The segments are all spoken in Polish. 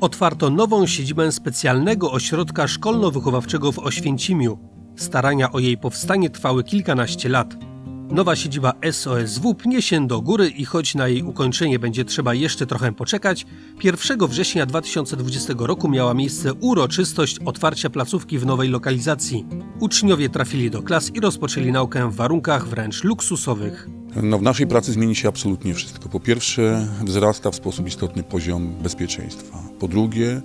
Otwarto nową siedzibę specjalnego ośrodka szkolno-wychowawczego w Oświęcimiu. Starania o jej powstanie trwały kilkanaście lat. Nowa siedziba SOSW pnie się do góry i choć na jej ukończenie będzie trzeba jeszcze trochę poczekać, 1 września 2020 roku miała miejsce uroczystość otwarcia placówki w nowej lokalizacji. Uczniowie trafili do klas i rozpoczęli naukę w warunkach wręcz luksusowych. No, w naszej pracy zmieni się absolutnie wszystko. Po pierwsze, wzrasta w sposób istotny poziom bezpieczeństwa. Po drugie, e,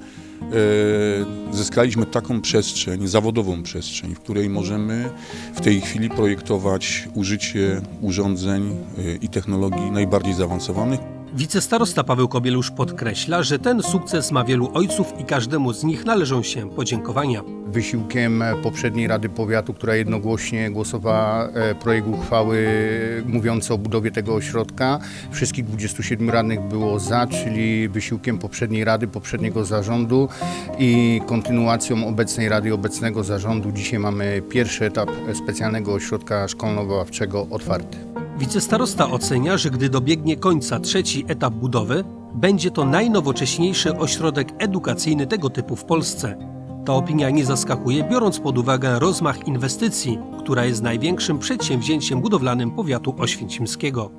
zyskaliśmy taką przestrzeń, zawodową przestrzeń, w której możemy w tej chwili projektować użycie urządzeń e, i technologii najbardziej zaawansowanych. Wicestarosta Paweł Kobielusz podkreśla, że ten sukces ma wielu ojców i każdemu z nich należą się podziękowania. wysiłkiem poprzedniej Rady Powiatu, która jednogłośnie głosowała e, projekt uchwały mówiący o budowie tego ośrodka. Wszystkich 27 radnych było za, czyli wysiłkiem poprzedniej Rady, poprzedniego zarządu i kontynuacją obecnej Rady obecnego zarządu. Dzisiaj mamy pierwszy etap specjalnego ośrodka szkolno-wychowawczego otwarty. Wicestarosta ocenia, że gdy dobiegnie końca trzeci etap budowy, będzie to najnowocześniejszy ośrodek edukacyjny tego typu w Polsce. Ta opinia nie zaskakuje, biorąc pod uwagę rozmach inwestycji, która jest największym przedsięwzięciem budowlanym powiatu oświęcimskiego.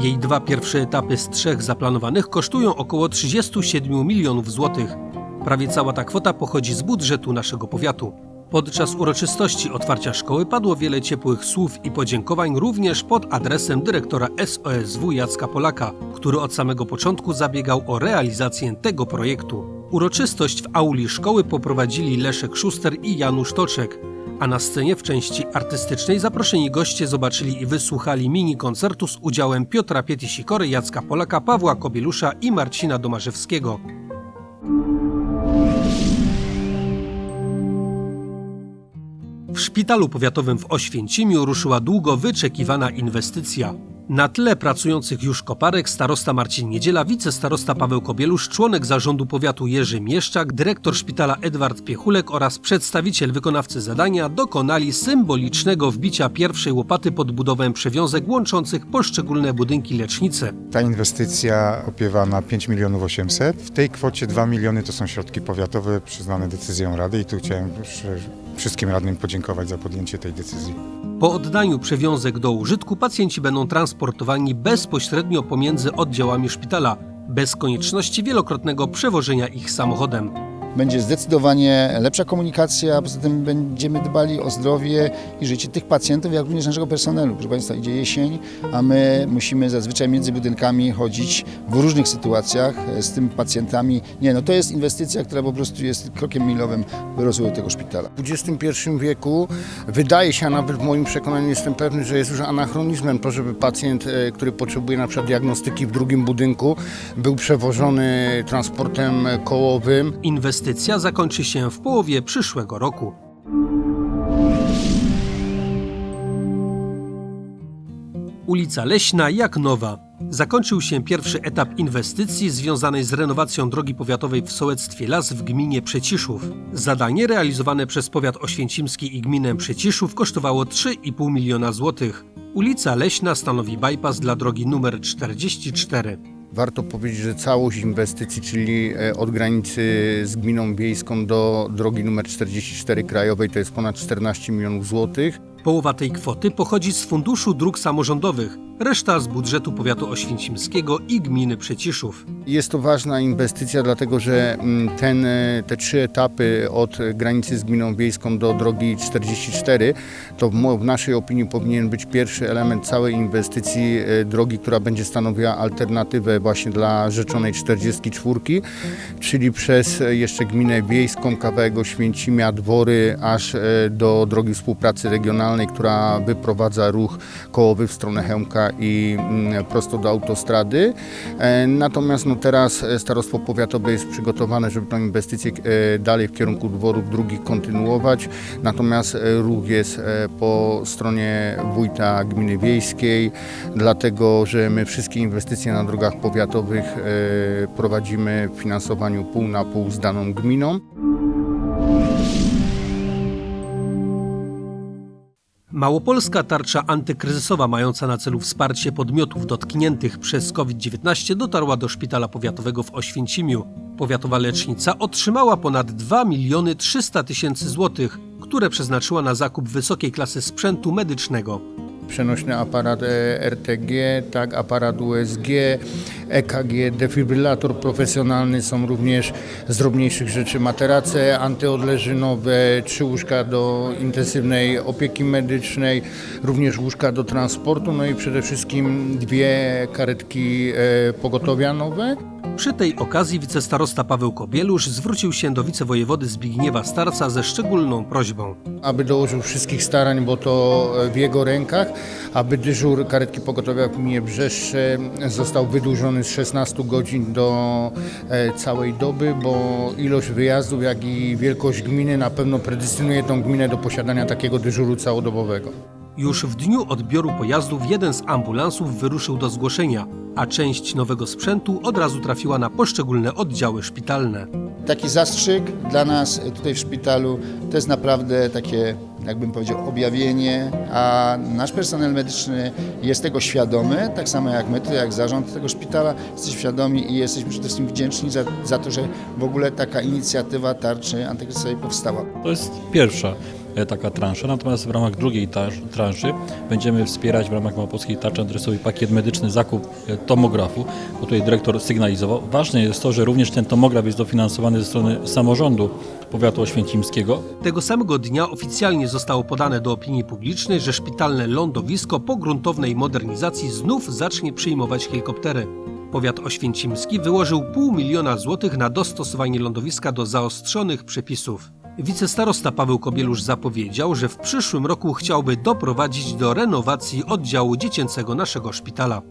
Jej dwa pierwsze etapy z trzech zaplanowanych kosztują około 37 milionów złotych. Prawie cała ta kwota pochodzi z budżetu naszego powiatu. Podczas uroczystości otwarcia szkoły padło wiele ciepłych słów i podziękowań również pod adresem dyrektora SOSW Jacka Polaka, który od samego początku zabiegał o realizację tego projektu. Uroczystość w auli szkoły poprowadzili Leszek Szuster i Janusz Toczek, a na scenie w części artystycznej zaproszeni goście zobaczyli i wysłuchali mini koncertu z udziałem Piotra Pietisikory, Jacka Polaka, Pawła Kobielusza i Marcina Domarzewskiego. W szpitalu powiatowym w Oświęcimiu ruszyła długo wyczekiwana inwestycja. Na tle pracujących już koparek starosta Marcin Niedziela, wicestarosta Paweł Kobielusz, członek zarządu powiatu Jerzy Mieszczak, dyrektor szpitala Edward Piechulek oraz przedstawiciel wykonawcy zadania dokonali symbolicznego wbicia pierwszej łopaty pod budowę przewiązek łączących poszczególne budynki lecznicy. Ta inwestycja opiewa na 5 milionów 800. W tej kwocie 2 miliony to są środki powiatowe przyznane decyzją Rady i tu chciałem wszy- wszystkim radnym podziękować za podjęcie tej decyzji. Po oddaniu przewiązek do użytku pacjenci będą transportowani bezpośrednio pomiędzy oddziałami szpitala, bez konieczności wielokrotnego przewożenia ich samochodem. Będzie zdecydowanie lepsza komunikacja, a poza tym będziemy dbali o zdrowie i życie tych pacjentów, jak również naszego personelu. Proszę Państwa, idzie jesień, a my musimy zazwyczaj między budynkami chodzić w różnych sytuacjach z tymi pacjentami. Nie, no to jest inwestycja, która po prostu jest krokiem milowym rozwoju tego szpitala. W XXI wieku wydaje się, a nawet w moim przekonaniu jestem pewny, że jest już anachronizmem to, żeby pacjent, e, który potrzebuje na przykład diagnostyki w drugim budynku, był przewożony transportem kołowym. Inwestycja zakończy się w połowie przyszłego roku. Ulica Leśna jak nowa. Zakończył się pierwszy etap inwestycji związanej z renowacją drogi powiatowej w sołectwie Las w gminie Przeciszów. Zadanie realizowane przez powiat oświęcimski i gminę Przeciszów kosztowało 3,5 miliona złotych. Ulica Leśna stanowi bypass dla drogi numer 44. Warto powiedzieć, że całość inwestycji, czyli e, od granicy z gminą wiejską do drogi numer 44 krajowej, to jest ponad 14 milionów złotych. Połowa tej kwoty pochodzi z Funduszu Dróg Samorządowych, reszta z budżetu powiatu oświęcimskiego i gminy Przeciszów. Jest to ważna inwestycja, dlatego że mm, ten, e, te trzy etapy od granicy z gminą wiejską do drogi 44 to w, naszej opinii powinien być pierwszy element całej inwestycji e, drogi, która będzie stanowiła alternatywę właśnie dla rzeczonej 44, czyli przez e, jeszcze gminę wiejską, kawałek Oświęcimia, Dwory, aż do drogi współpracy regionalnej, która wyprowadza ruch kołowy w stronę Chełmka i mm, prosto do autostrady. E, Natomiast no teraz e, Starostwo Powiatowe jest przygotowane, żeby tę inwestycję e, dalej w kierunku dworów drugich kontynuować. Natomiast ruch jest po stronie wójta gminy wiejskiej, dlatego że my wszystkie inwestycje na drogach powiatowych prowadzimy w finansowaniu pół na pół z daną gminą. Małopolska tarcza antykryzysowa mająca na celu wsparcie podmiotów dotkniętych przez COVID-19 dotarła do szpitala powiatowego w Oświęcimiu. Powiatowa lecznica otrzymała ponad 2 miliony 300 tysięcy złotych, które przeznaczyła na zakup wysokiej klasy sprzętu medycznego. Przenośny aparat e, RTG, tak, aparat USG, EKG, defibrylator profesjonalny, są również z drobniejszych rzeczy materace antyodleżynowe, trzy łóżka do intensywnej opieki medycznej, również łóżka do transportu, no i przede wszystkim dwie karetki e, pogotowia nowe. Przy tej okazji wicestarosta Paweł Kobielusz zwrócił się do wicewojewody Zbigniewa Starca ze szczególną prośbą. aby dołożył wszystkich starań, bo to w jego rękach, aby dyżur karetki pogotowia w gminie Brzeszcze został wydłużony z 16 godzin do e, całej doby, bo ilość wyjazdów, jak i wielkość gminy na pewno predystynuje tą gminę do posiadania takiego dyżuru całodobowego. Już w dniu odbioru pojazdów jeden z ambulansów wyruszył do zgłoszenia, a część nowego sprzętu od razu trafiła na poszczególne oddziały szpitalne. Taki zastrzyk dla nas tutaj w szpitalu to jest naprawdę takie, jakbym powiedział, objawienie, a nasz personel medyczny jest tego świadomy, tak samo jak my, jak zarząd tego szpitala, jesteśmy świadomi i jesteśmy przede wszystkim wdzięczni za, za to, że w ogóle taka inicjatywa tarczy antykryzysowej powstała. To jest pierwsza taka transza, natomiast w ramach drugiej transzy będziemy wspierać w ramach Małopolskiej Tarczy Antykryzysowej pakiet medyczny, zakup e, tomografu, bo tutaj dyrektor sygnalizował. Ważne jest to, że również ten tomograf jest dofinansowany ze strony samorządu powiatu oświęcimskiego. Tego samego dnia oficjalnie zostało podane do opinii publicznej, że szpitalne lądowisko po gruntownej modernizacji znów zacznie przyjmować helikoptery. Powiat oświęcimski wyłożył pół miliona złotych na dostosowanie lądowiska do zaostrzonych przepisów. Wicestarosta Paweł Kobielusz zapowiedział, że w przyszłym roku chciałby doprowadzić do renowacji oddziału dziecięcego naszego szpitala.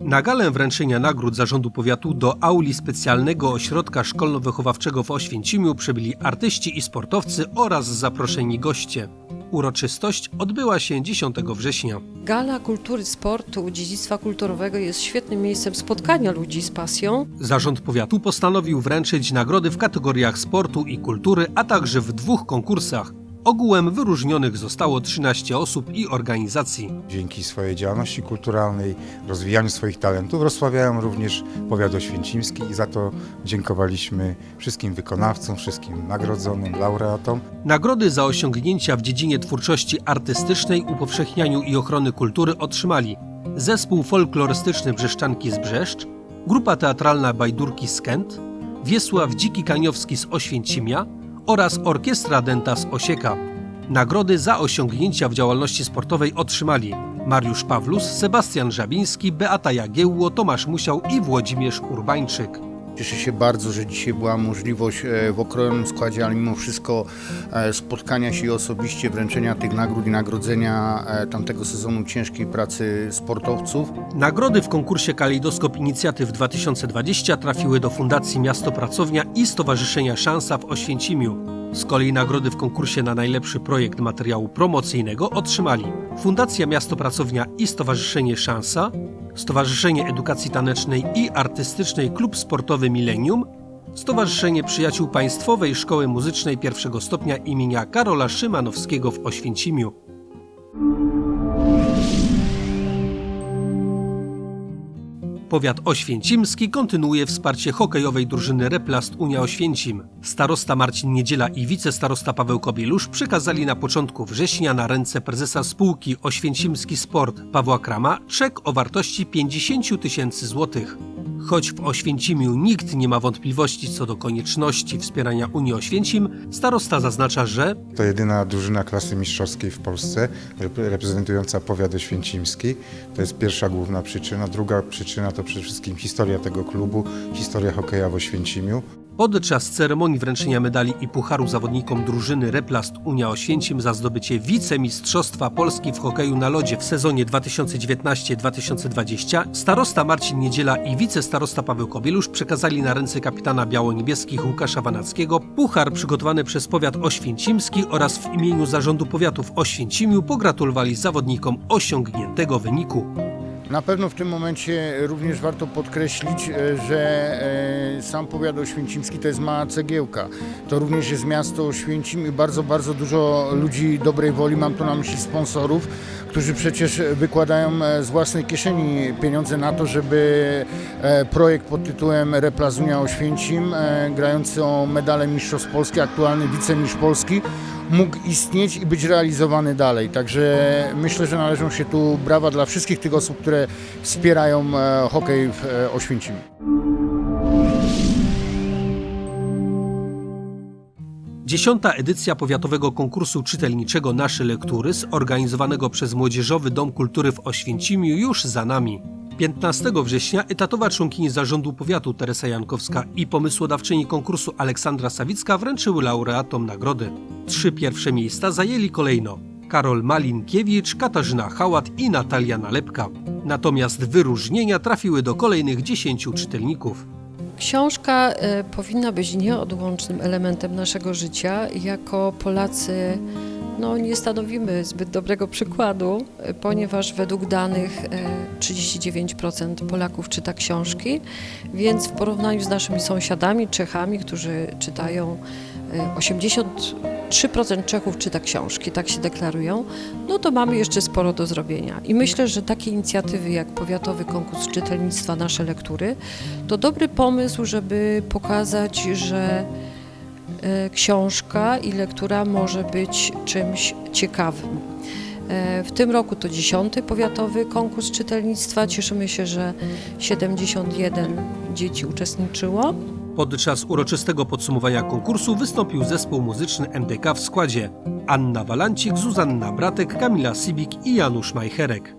Na galę wręczenia nagród zarządu powiatu do auli specjalnego ośrodka szkolno-wychowawczego w Oświęcimiu przybyli artyści i sportowcy oraz zaproszeni goście. Uroczystość odbyła się 10 września. Gala Kultury Sportu, Dziedzictwa Kulturowego jest świetnym miejscem spotkania ludzi z pasją. Zarząd powiatu postanowił wręczyć nagrody w kategoriach sportu i kultury, a także w dwóch konkursach. Ogółem wyróżnionych zostało 13 osób i organizacji. Dzięki swojej działalności kulturalnej, rozwijaniu swoich talentów rozsławiają również powiat oświęcimski i za to dziękowaliśmy wszystkim wykonawcom, wszystkim nagrodzonym, laureatom. Nagrody za osiągnięcia w dziedzinie twórczości artystycznej, upowszechnianiu i ochrony kultury otrzymali Zespół Folklorystyczny Brzeszczanki z Brzeszcz, Grupa Teatralna Bajdurki z Kęt, Wiesław Dziki Kaniowski z Oświęcimia oraz Orkiestra Denta z Osieka. Nagrody za osiągnięcia w działalności sportowej otrzymali Mariusz Pawlus, Sebastian Żabiński, Beata Jagiełło, Tomasz Musiał i Włodzimierz Urbańczyk. Cieszę się bardzo, że dzisiaj była możliwość e, w okrojonym składzie, ale mimo wszystko e, spotkania się i osobiście wręczenia tych nagród i nagrodzenia e, tamtego sezonu ciężkiej pracy sportowców. Nagrody w konkursie Kalejdoskop Inicjatyw 2020 trafiły do Fundacji Miasto Pracownia i Stowarzyszenia Szansa w Oświęcimiu. Z kolei nagrody w konkursie na najlepszy projekt materiału promocyjnego otrzymali Fundacja Miasto Pracownia i Stowarzyszenie Szansa, Stowarzyszenie Edukacji Tanecznej i Artystycznej Klub Sportowy Millennium, Stowarzyszenie Przyjaciół Państwowej Szkoły Muzycznej pierwszego stopnia imienia Karola Szymanowskiego w Oświęcimiu. Powiat oświęcimski kontynuuje wsparcie hokejowej drużyny Replast Unia Oświęcim. Starosta Marcin Niedziela i wicestarosta Paweł Kobielusz przekazali na początku września na ręce prezesa spółki Oświęcimski Sport Pawła Krama czek o wartości 50 000 tysięcy złotych. Choć w Oświęcimiu nikt nie ma wątpliwości co do konieczności wspierania Unii Oświęcim, starosta zaznacza, że To jedyna drużyna klasy mistrzowskiej w Polsce, rep- reprezentująca powiat oświęcimski. To jest pierwsza główna przyczyna. Druga przyczyna to przede wszystkim historia tego klubu, historia hokeja w Oświęcimiu. Podczas ceremonii wręczenia medali i pucharu zawodnikom drużyny Replast Unia Oświęcim za zdobycie wicemistrzostwa Polski w hokeju na lodzie w sezonie 2019-2020 starosta Marcin Niedziela i wicestarosta Paweł Kobielusz przekazali na ręce kapitana biało-niebieskich Łukasza Wanackiego puchar przygotowany przez powiat oświęcimski oraz w imieniu zarządu powiatu w Oświęcimiu pogratulowali zawodnikom osiągniętego wyniku. Na pewno w tym momencie również warto podkreślić, e, że e, sam powiat oświęcimski to jest mała cegiełka. To również jest miasto Oświęcim i bardzo, bardzo dużo ludzi dobrej woli, mam tu na myśli sponsorów, którzy przecież wykładają e, z własnej kieszeni pieniądze na to, żeby projekt pod tytułem Replazunia Oświęcim, grający o medale Mistrzostw Polski, aktualny wicemistrz Polski, mógł istnieć i być realizowany dalej. Także myślę, że należą się tu brawa dla wszystkich tych osób, które wspierają e, hokej w e, Oświęcimiu. Dziesiąta edycja powiatowego konkursu czytelniczego Nasze Lektury, zorganizowanego przez Młodzieżowy Dom Kultury w Oświęcimiu, już za nami. 15 września etatowa członkini zarządu powiatu Teresa Jankowska i pomysłodawczyni konkursu Aleksandra Sawicka wręczyły laureatom nagrody. Trzy pierwsze miejsca zajęli kolejno Karol Malinkiewicz, Katarzyna Hałat i Natalia Nalepka. Natomiast wyróżnienia trafiły do kolejnych 10 czytelników. Książka e, powinna być nieodłącznym elementem naszego życia. Jako Polacy no, nie stanowimy zbyt dobrego przykładu, e, ponieważ według danych e, 39% Polaków czyta książki, więc w porównaniu z naszymi sąsiadami, Czechami, którzy czytają e, 83% Czechów czyta książki, tak się deklarują, no to mamy jeszcze sporo do zrobienia. I myślę, że takie inicjatywy jak Powiatowy Konkurs Czytelnictwa Nasze Lektury to dobry pomysł, żeby pokazać, że e, książka i lektura może być czymś ciekawym. E, W tym roku to dziesiąty powiatowy konkurs czytelnictwa. Cieszymy się, że 71 dzieci uczestniczyło. Podczas uroczystego podsumowania konkursu wystąpił zespół muzyczny MDK w składzie Anna Walancik, Zuzanna Bratek, Kamila Sibik i Janusz Majcherek.